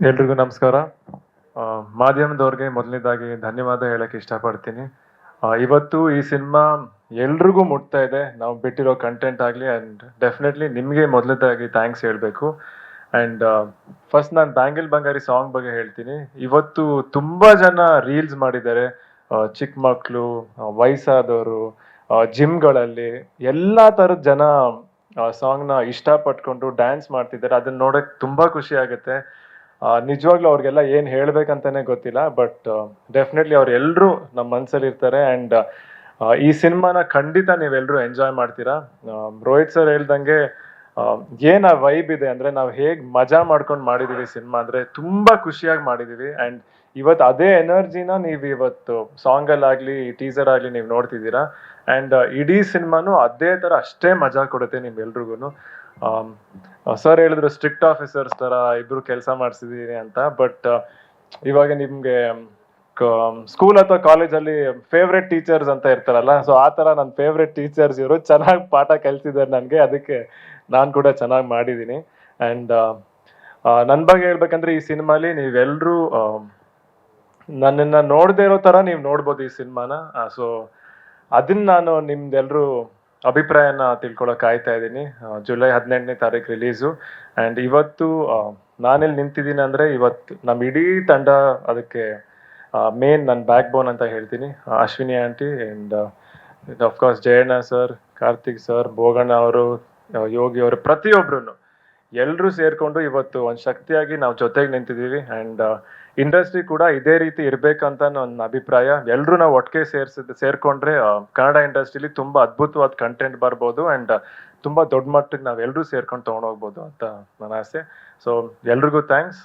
ಎಲ್ರಿಗೂ ನಮಸ್ಕಾರ. ಮಾಧ್ಯಮದವ್ರಿಗೆ ಮೊದಲನೇದಾಗಿ ಧನ್ಯವಾದ ಹೇಳಕ್ಕೆ ಇಷ್ಟಪಡ್ತೀನಿ. ಇವತ್ತು ಈ ಸಿನಿಮಾ ಎಲ್ರಿಗೂ ಮುಟ್ತಾ ಇದೆ. ನಾವು ಬಿಟ್ಟಿರೋ ಕಂಟೆಂಟ್ ಆಗಲಿ ಆ್ಯಂಡ್ ಡೆಫಿನೆಟ್ಲಿ ನಿಮಗೆ ಮೊದಲನೇದಾಗಿ ಥ್ಯಾಂಕ್ಸ್ ಹೇಳಬೇಕು. ಆ್ಯಂಡ್ ಫಸ್ಟ್ ನಾನು ಬ್ಯಾಂಗಲ್ ಬಂಗಾರಿ ಸಾಂಗ್ ಬಗ್ಗೆ ಹೇಳ್ತೀನಿ. ಇವತ್ತು ತುಂಬ ಜನ ರೀಲ್ಸ್ ಮಾಡಿದ್ದಾರೆ. ಚಿಕ್ಕ ಮಕ್ಕಳು ವಯಸ್ಸಾದವರು ಜಿಮ್ಗಳಲ್ಲಿ ಎಲ್ಲ ಥರದ ಜನ ಸಾಂಗ್ನ ಇಷ್ಟಪಟ್ಕೊಂಡು ಡ್ಯಾನ್ಸ್ ಮಾಡ್ತಿದ್ದಾರೆ. ಅದನ್ನ ನೋಡಕ್ ತುಂಬಾ ಖುಷಿ ಆಗುತ್ತೆ. ನಿಜವಾಗ್ಲೂ ಅವ್ರಿಗೆಲ್ಲ ಏನ್ ಹೇಳ್ಬೇಕಂತಾನೆ ಗೊತ್ತಿಲ್ಲ ಬಟ್ ಡೆಫಿನೆಟ್ಲಿ ಅವ್ರು ಎಲ್ರು ನಮ್ಮ ಮನ್ಸಲ್ಲಿ ಇರ್ತಾರೆ ಅಂಡ್ ಈ ಸಿನಿಮಾನ ಖಂಡಿತ ನೀವೆಲ್ಲರೂ ಎಂಜಾಯ್ ಮಾಡ್ತೀರಾ. ರೋಹಿತ್ ಸರ್ ಹೇಳ್ದಂಗೆ ಏನು ಆ ವೈಬ್ ಇದೆ ಅಂದ್ರೆ ನಾವು ಹೇಗ್ ಮಜಾ ಮಾಡ್ಕೊಂಡು ಮಾಡಿದೀವಿ ಸಿನಿಮಾ ಅಂದ್ರೆ ತುಂಬಾ ಖುಷಿಯಾಗಿ ಮಾಡಿದೀವಿ ಅಂಡ್ ಇವತ್ತು ಅದೇ ಎನರ್ಜಿನ ನೀವು ಇವತ್ತು ಸಾಂಗ್ ಅಲ್ಲಾಗ್ಲಿ ಟೀಸರ್ ಆಗ್ಲಿ ನೀವು ನೋಡ್ತಿದ್ದೀರಾ. ಅಂಡ್ ಇಡೀ ಸಿನಿಮಾನು ಅದೇ ತರ ಅಷ್ಟೇ ಮಜಾ ಕೊಡುತ್ತೆ ನಿಮ್ಗೆಲ್ರಿಗೂ ಸರ್ ಹೇಳಿದ್ರು ಸ್ಟ್ರಿಕ್ಟ್ ಆಫೀಸರ್ಸ್ ತರ ಇಬ್ರು ಕೆಲಸ ಮಾಡಿಸಿದೀನಿ ಅಂತ ಬಟ್ ಇವಾಗ ನಿಮ್ಗೆ ಸ್ಕೂಲ್ ಅಥವಾ ಕಾಲೇಜಲ್ಲಿ ಫೇವ್ರೆಟ್ ಟೀಚರ್ಸ್ ಅಂತ ಇರ್ತಾರಲ್ಲ ಸೊ ಆ ತರ ನನ್ನ ಫೇವ್ರೆಟ್ ಟೀಚರ್ಸ್ ಇವರು ಚೆನ್ನಾಗಿ ಪಾಠ ಕಲ್ತಿದ್ದಾರೆ ನನಗೆ, ಅದಕ್ಕೆ ನಾನು ಕೂಡ ಚೆನ್ನಾಗಿ ಮಾಡಿದ್ದೀನಿ ಅಂಡ್ ನನ್ನ ಬಗ್ಗೆ ಹೇಳ್ಬೇಕಂದ್ರೆ ಈ ಸಿನಿಮಾಲಿ ನೀವೆಲ್ಲರೂ ನನ್ನನ್ನು ನೋಡದೇ ಇರೋ ತರ ನೀವು ನೋಡ್ಬೋದು ಈ ಸಿನಿಮಾನ ಸೊ ಅದನ್ನ ನಾನು ನಿಮ್ದೆಲ್ರು ಅಭಿಪ್ರಾಯನ ತಿಳ್ಕೊಳಕ್ ಕಾಯ್ತಾ ಇದ್ದೀನಿ. ಜುಲೈ ಹದಿನೆಂಟನೇ ತಾರೀಕು ರಿಲೀಸು ಅಂಡ್ ಇವತ್ತು ನಾನೆಲ್ಲಿ ನಿಂತಿದ್ದೀನಿ ಅಂದ್ರೆ ಇವತ್ತು ನಮ್ಮ ಇಡೀ ತಂಡ ಅದಕ್ಕೆ ಮೇನ್ ನನ್ನ ಬ್ಯಾಕ್ ಬೋನ್ ಅಂತ ಹೇಳ್ತೀನಿ. Ashwini aunty and of course Jayanna sir Karthik sir Boganna ಅವರು ಯೋಗಿ ಅವರು ಪ್ರತಿಯೊಬ್ರು ಎಲ್ಲರೂ ಸೇರ್ಕೊಂಡು ಇವತ್ತು ಒಂದು ಶಕ್ತಿಯಾಗಿ ನಾವು ಜೊತೆಗೆ ನಿಂತಿದ್ದೀವಿ ಅಂಡ್ ಇಂಡಸ್ಟ್ರಿ ಕೂಡ ಇದೇ ರೀತಿ ಇರಬೇಕಂತ ನನ್ನ ಅಭಿಪ್ರಾಯ. ಎಲ್ಲರೂ ನಾವು ಒಟ್ಟಿಗೆ ಸೇರ್ಸಿದ್, ಸೇರ್ಕೊಂಡ್ರೆ ಕನ್ನಡ ಇಂಡಸ್ಟ್ರಿಲಿ ತುಂಬಾ ಅದ್ಭುತವಾದ ಕಂಟೆಂಟ್ ಬರ್ಬೋದು ಅಂಡ್ ತುಂಬಾ ದೊಡ್ಡ ಮಟ್ಟಕ್ಕೆ ನಾವೆಲ್ಲರೂ ಸೇರ್ಕೊಂಡು ತಗೊಂಡೋಗ್ಬೋದು ಅಂತ ನನ್ನ ಆಸೆ. ಸೊ ಎಲ್ರಿಗೂ ಥ್ಯಾಂಕ್ಸ್